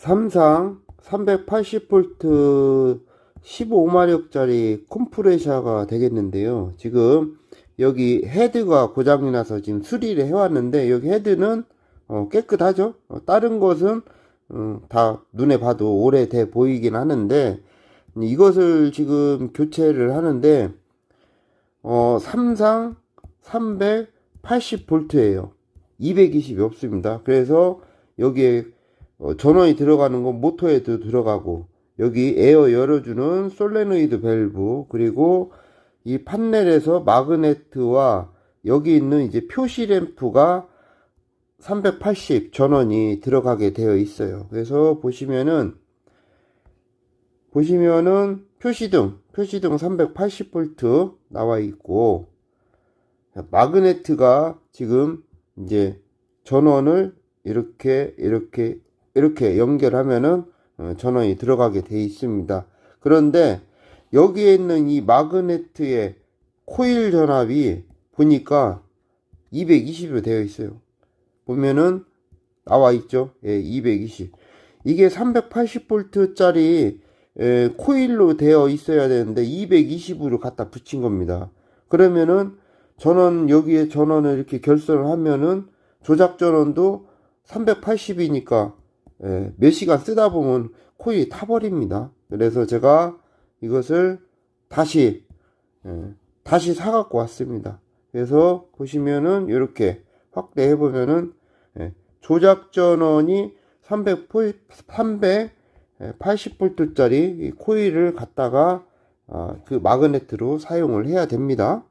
삼상 380V 15마력짜리 컴프레셔가 되겠는데요. 지금 여기 헤드가 고장이 나서 지금 수리를 해왔는데 여기 헤드는 어, 깨끗하죠. 어, 다른 것은 음, 다 눈에 봐도 오래돼 보이긴 하는데 이것을 지금 교체를 하는데 어, 삼상 380V예요. 220이 없습니다. 그래서 여기에 어, 전원이 들어가는 건 모터에도 들어가고 여기 에어 열어주는 솔레노이드 밸브 그리고 이 판넬에서 마그네트와 여기 있는 이제 표시 램프가 380 전원이 들어가게 되어 있어요. 그래서 보시면은 보시면은 표시등 표시등 380V 나와 있고 마그네트가 지금 이제 전원을 이렇게 이렇게 이렇게 연결하면은 어, 전원이 들어가게 돼 있습니다. 그런데 여기에 있는 이 마그네트의 코일 전압이 보니까 220으로 되어 있어요. 보면은 나와 있죠. 예, 220. 이게 380V짜리 코일로 되어 있어야 되는데 220으로 갖다 붙인 겁니다. 그러면은 전원 여기에 전원을 이렇게 결선을 하면은 조작 전원도 380이니까 예, 몇 시간 쓰다 보면 코일이 타버립니다. 그래서 제가 이것을 다시 예, 다시 사갖고 왔습니다. 그래서 보시면은 이렇게 확대해 보면은 예, 조작 전원이 300 380V짜리 코일을 갖다가 아, 그 마그네트로 사용을 해야 됩니다.